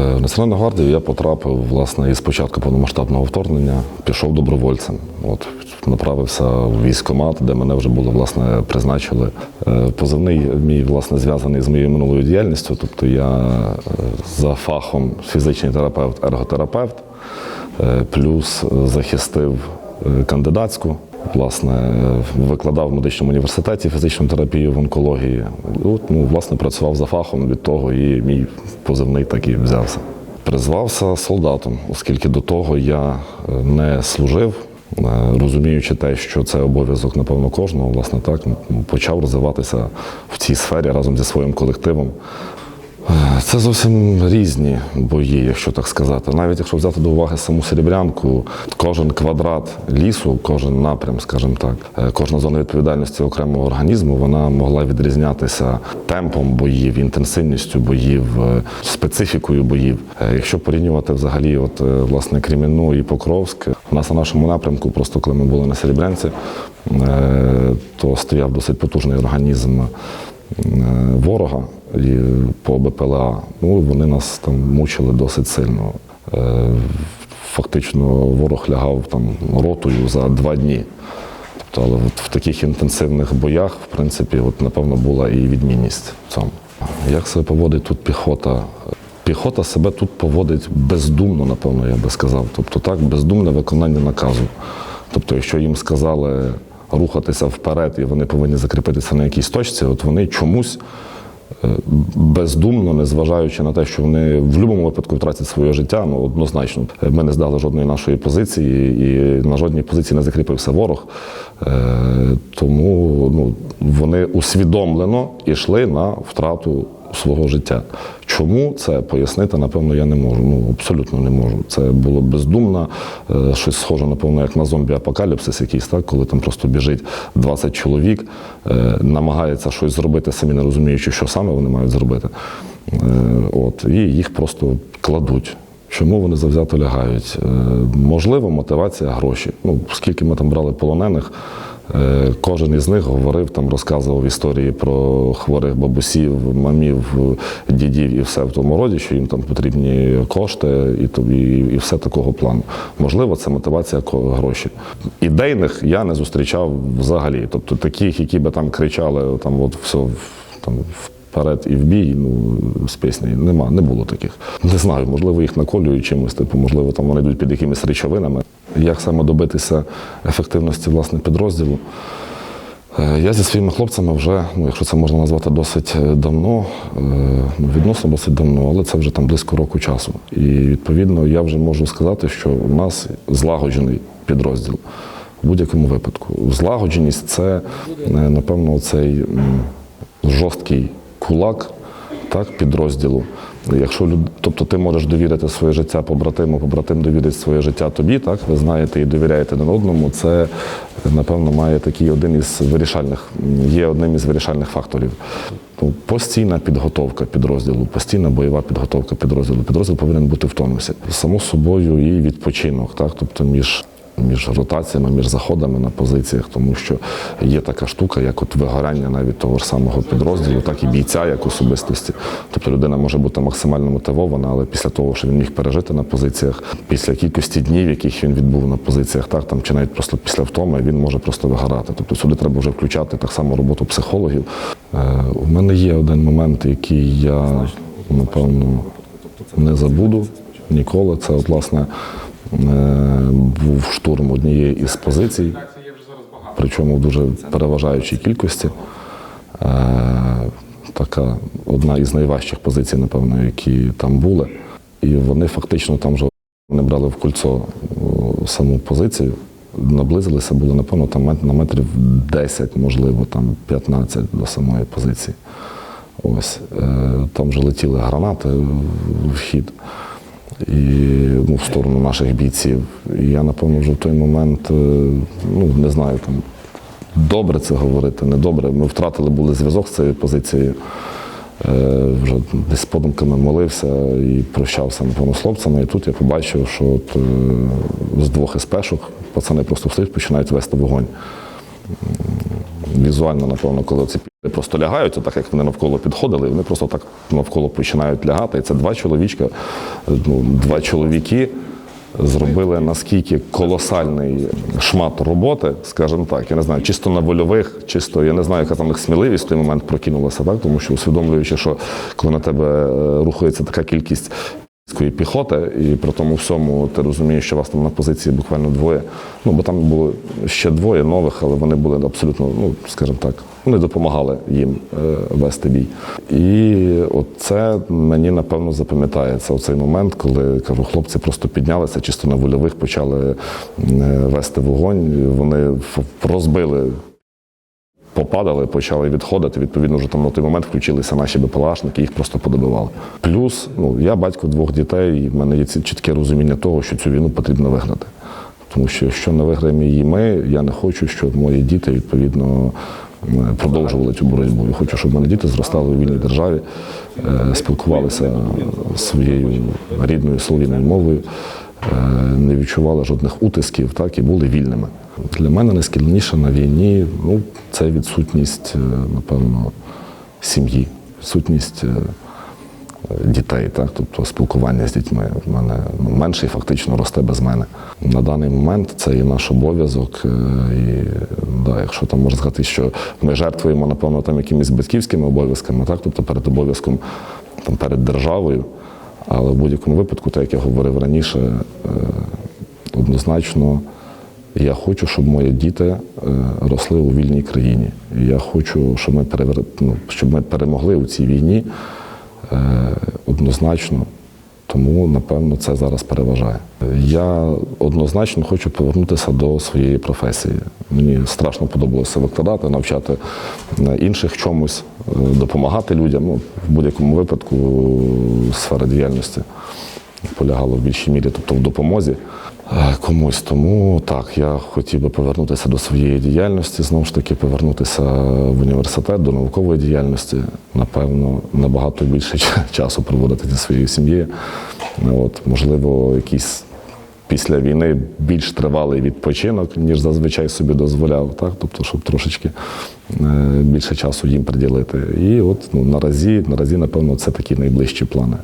Е, В Національну гвардію я потрапив власне із початку повномасштабного вторгнення, пішов добровольцем. От направився в військкомат, де мене вже було власне призначили. Е, Позивний мій власне зв'язаний з моєю минулою діяльністю. Тобто я е, за фахом фізичний терапевт, ерготерапевт, плюс захистив кандидатську. Власне, викладав в медичному університеті фізичну терапію в онкології. От, ну, власне, працював за фахом від того, і мій позивний так і взявся. Призвався солдатом, оскільки до того я е, не служив, е, розуміючи те, що це обов'язок, напевно, кожного, власне, так почав розвиватися в цій сфері разом зі своїм колективом. Це зовсім різні бої, якщо так сказати. Навіть якщо взяти до уваги саму серебрянку, кожен квадрат лісу, кожен напрям, скажімо так, е, кожна зона відповідальності окремого організму, вона могла відрізнятися темпом боїв, інтенсивністю боїв, е, специфікою боїв. Е, Якщо порівнювати взагалі, от власне Кремінну і Покровськ, у нас на нашому напрямку, просто коли ми були на Серебрянці, то стояв досить потужний організм ворога по БПЛА. Ну, вони нас там мучили досить сильно. Е, Фактично ворог лягав там ротою за два дні. Тобто, але от в таких інтенсивних боях, в принципі, от, напевно, була і відмінність в цьому. Як себе поводить тут піхота? Піхота себе тут поводить бездумно, напевно, я би сказав. Тобто так, бездумне виконання наказу. Тобто, якщо їм сказали рухатися вперед і вони повинні закріпитися на якійсь точці, от вони чомусь е, бездумно, незважаючи на те, що вони в будь-якому випадку втратять своє життя, ну однозначно. Ми не здали жодної нашої позиції, і на жодній позиції не закріпився ворог. Е, Тому ну, вони усвідомлено йшли на втрату свого життя. Чому це пояснити, напевно, я не можу. Ну абсолютно не можу. Це було бездумно, е, щось схоже, напевно, як на зомбі-апокаліпсис, якийсь так, коли там просто біжить 20 чоловік, е, намагається щось зробити, самі не розуміючи, що саме вони мають зробити. Е, От і їх просто кладуть. Чому вони завзято лягають? Можливо, мотивація гроші. Ну, скільки ми там брали полонених, кожен із них говорив, там розказував історії про хворих бабусів, мамів, дідів і все в тому роді, що їм там потрібні кошти і, то- і, все такого плану. Можливо, це мотивація гроші. Ідейних я не зустрічав взагалі. Тобто таких, які би там кричали, там от все там. Вперед і в бій, ну з піснею нема, не було таких. Не знаю, можливо, їх наколюють чимось, типу, можливо, там вони йдуть під якимись речовинами. Як саме добитися ефективності власне підрозділу? Е, Я зі своїми хлопцями вже, ну якщо це можна назвати досить е, давно, е, ну відносно досить давно, але це вже там близько року часу. І відповідно я вже можу сказати, що у нас злагоджений підрозділ в будь-якому випадку. Злагодженість це, напевно, цей жорсткий кулак так, підрозділу. Якщо люд... тобто ти можеш довірити своє життя побратиму, побратим довірить своє життя тобі, так ви знаєте і довіряєте один одному. Це напевно має такий один із вирішальних, є одним із вирішальних факторів. Ну, Постійна підготовка підрозділу, постійна бойова підготовка підрозділу. Підрозділ повинен бути в тонусі. Само собою і відпочинок, так тобто між між ротаціями, між заходами на позиціях, тому що є така штука, як от вигорання навіть того ж самого підрозділу, так і бійця як особистості. Тобто людина може бути максимально мотивована, але після того, що він міг пережити на позиціях, після кількості днів, яких він відбув на позиціях, так там чи навіть просто після втоми, він може просто вигорати. Тобто сюди треба вже включати так само роботу психологів. Е, у мене є один момент, який я напевно не забуду ніколи. Це от, власне був штурм однієї із позицій, причому в дуже переважаючій кількості. Е, Така одна із найважчих позицій, напевно, які там були. І вони фактично там вже не брали в кольцо саму позицію. Наблизилися були, напевно, там на метрів 10, можливо, там 15 до самої позиції. Ось е, там вже летіли гранати в хід і ну, в сторону наших бійців. І я, напевно, вже в той момент, е, ну не знаю, там добре це говорити, не добре. Ми втратили були зв'язок з цією позицією. Е, Вже десь з подумками молився і прощався напевно, з хлопцями. І тут я побачив, що от, е, з двох СПшок пацани просто встають, починають вести вогонь. Візуально, напевно, коли ці пі***и просто лягають, так як вони навколо підходили, вони просто так навколо починають лягати. І це два чоловічка, ну, два чоловіки зробили наскільки колосальний шмат роботи, скажімо так, я не знаю, чисто на вольових, чисто я не знаю, яка там їх сміливість в той момент прокинулася, так тому що усвідомлюючи, що коли на тебе е, рухається така кількість піхоти, і при тому всьому ти розумієш, що вас там на позиції буквально двоє. Ну бо там було ще двоє нових, але вони були абсолютно, ну скажімо так, вони допомагали їм е, вести бій. І от це мені напевно запам'ятається оцей момент, коли кажу, хлопці просто піднялися, чисто на вольових почали е, вести вогонь. Вони розбили попадали, почали відходити. Відповідно, вже там на той момент включилися наші БПЛАшники, їх просто подобивали. Плюс, ну я батько двох дітей, і в мене є чітке розуміння того, що цю війну потрібно виграти. Тому що якщо не виграємо її ми, я не хочу, щоб мої діти відповідно продовжували цю боротьбу. Я хочу, щоб мене діти зростали у вільній державі, е, спілкувалися своєю рідною словіною мовою, е, не відчували жодних утисків, так і були вільними. Для мене найскільніше на війні ну, це відсутність, е, напевно, сім'ї, відсутність дітей, так, тобто спілкування з дітьми. У мене ну, менший фактично росте без мене. На даний момент це і наш обов'язок. е, І да, якщо там можна сказати, що ми жертвуємо, напевно, там якимись батьківськими обов'язками, так, тобто перед обов'язком там, перед державою. Але в будь-якому випадку, так як я говорив раніше, е, однозначно. Я хочу, щоб мої діти е, росли у вільній країні. Я хочу, щоб ми, ну, щоб ми перемогли у цій війні однозначно. Тому, напевно, це зараз переважає. Я однозначно хочу повернутися до своєї професії. Мені страшно подобалося викладати, навчати е, інших чомусь, е, допомагати людям. Ну, в будь-якому випадку е, сфера діяльності полягала в більшій мірі, тобто в допомозі е, комусь. Тому так, я хотів би повернутися до своєї діяльності, знову ж таки, повернутися в університет до наукової діяльності. Напевно, набагато більше часу проводити зі своєю сім'єю. От, можливо, якийсь після війни більш тривалий відпочинок, ніж зазвичай собі дозволяв, так? тобто, щоб трошечки е, більше часу їм приділити. І от ну, наразі, наразі, напевно, це такі найближчі плани.